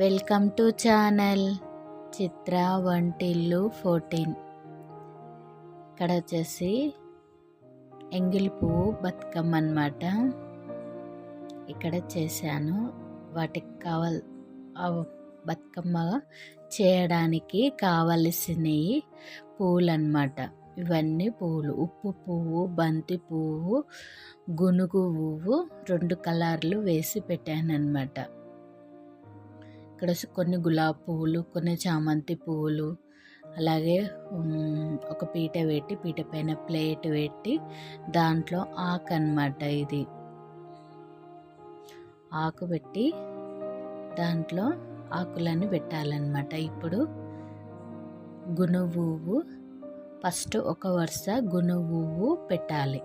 Welcome to channel చిత్ర వంటిల్లు fourteen. ఇక్కడ వచ్చేసి ఎంగిలి పువ్వు బతుకమ్మ అనమాట ఇక్కడ చేశాను. వాటికి కావాల్ బతుకమ్మ చేయడానికి కావలసినవి పువ్వులు అనమాట ఇవన్నీ పువ్వులు ఉప్పు పువ్వు బంతి పువ్వు గునుగు పువ్వు రెండు కలర్లు వేసి పెట్టాను అనమాట ఇక్కడ కొన్ని గులాబీ పువ్వులు కొన్ని చామంతి పువ్వులు అలాగే ఒక పీట పెట్టి పీట పైన ప్లేట్ పెట్టి దాంట్లో ఆకు అనమాట ఇది. ఆకు పెట్టి దాంట్లో ఆకులన్నీ పెట్టాలన్నమాట. ఇప్పుడు గునుగు ఫస్ట్ ఒక వరుస గునుగు పెట్టాలి.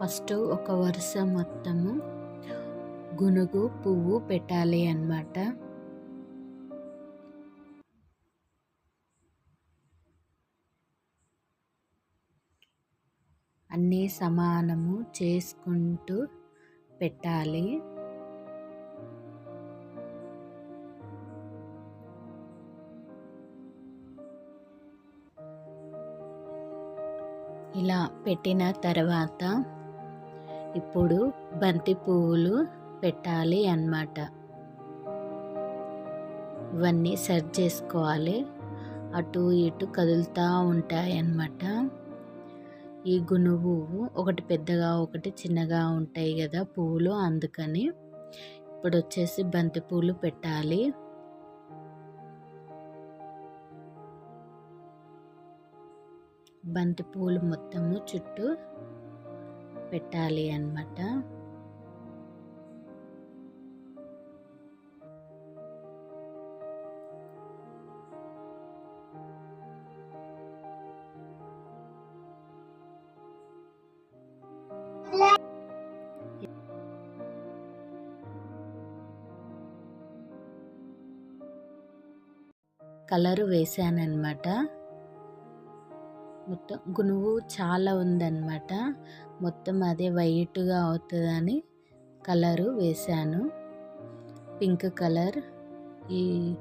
ఫస్ట్ ఒక వరుస మొత్తము గునుగు పువ్వు పెట్టాలి అన్నమాట. అన్నీ సమానము చేసుకుంటూ పెట్టాలి. ఇలా పెట్టిన తర్వాత ఇప్పుడు బంతి పువ్వులు పెట్టాలి అన్నమాట. ఇవన్నీ సెట్ చేసుకోవాలి. అటు ఇటు కదులుతూ ఉంటాయి అన్నమాట. ఈ గును పువ్వు ఒకటి పెద్దగా ఒకటి చిన్నగా ఉంటాయి కదా పువ్వులు అందుకని. ఇప్పుడు వచ్చేసి బంతి పువ్వులు పెట్టాలి. బంతి పువ్వులు మొత్తము చుట్టూ పెట్టాలి అన్నమాట. కలరు వేసానన్నమాట మొత్తం గునుగు చాలా ఉందన్నమాట. మొత్తం అదే వైట్గా అవుతుందని కలరు వేశాను. పింక్ కలర్ ఈ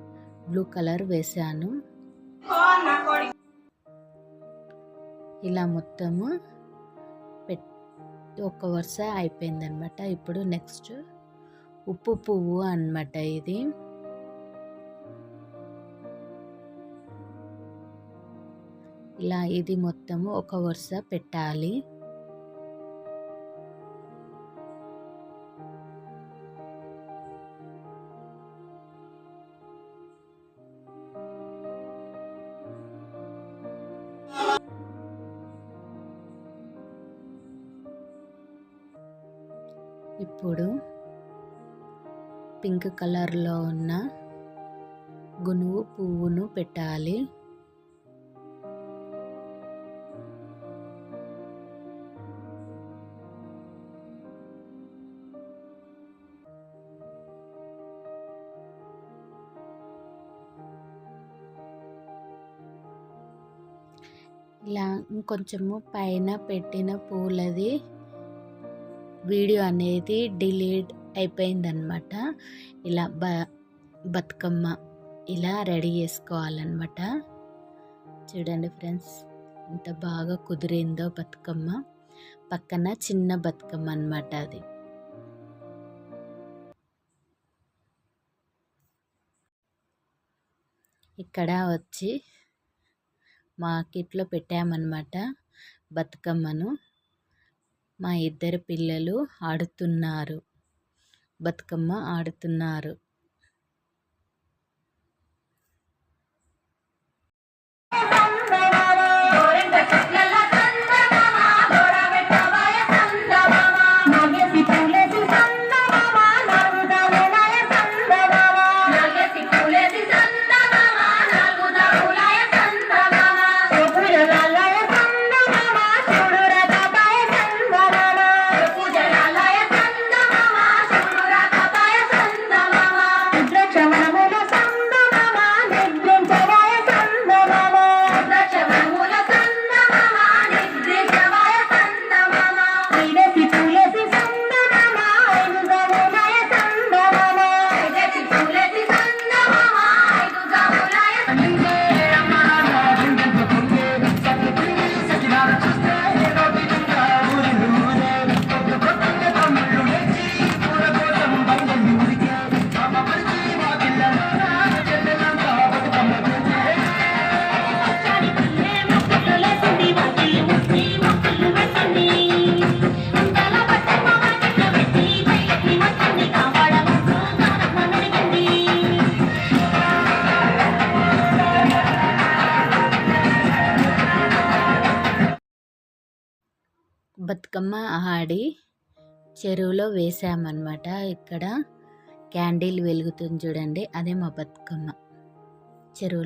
బ్లూ కలర్ వేశాను. ఇలా మొత్తము పెట్ ఒక వరుస అయిపోయిందనమాట ఇప్పుడు నెక్స్ట్ ఉప్పు పువ్వు అన్నమాట ఇది. ఇలా ఇది మొత్తము ఒక వరుస పెట్టాలి. ఇప్పుడు పింక్ కలర్లో ఉన్న గునువు పువ్వును పెట్టాలి. ఇలా ఇంకొంచెము పైన పెట్టిన పూలది వీడియో అనేది డిలీట్ అయిపోయిందనమాట ఇలా బ బతుకమ్మ ఇలా రెడీ చేసుకోవాలన్నమాట. చూడండి ఫ్రెండ్స్ ఎంత బాగా కుదిరిందో బతుకమ్మ. పక్కన చిన్న బతుకమ్మ అన్నమాట అది. ఇక్కడ వచ్చి మార్కెట్లో పెట్టామన్నమాట బతుకమ్మను. మా ఇద్దరు పిల్లలు ఆడుతున్నారు. బతుకమ్మ ఆడుతున్నారు. బతుకమ్మ ఆడి చెరువులో వేసామన్నమాట. ఇక్కడ క్యాండిల్ వెలుగుతుంది చూడండి. అదే మా బతుకమ్మ. చెరువులో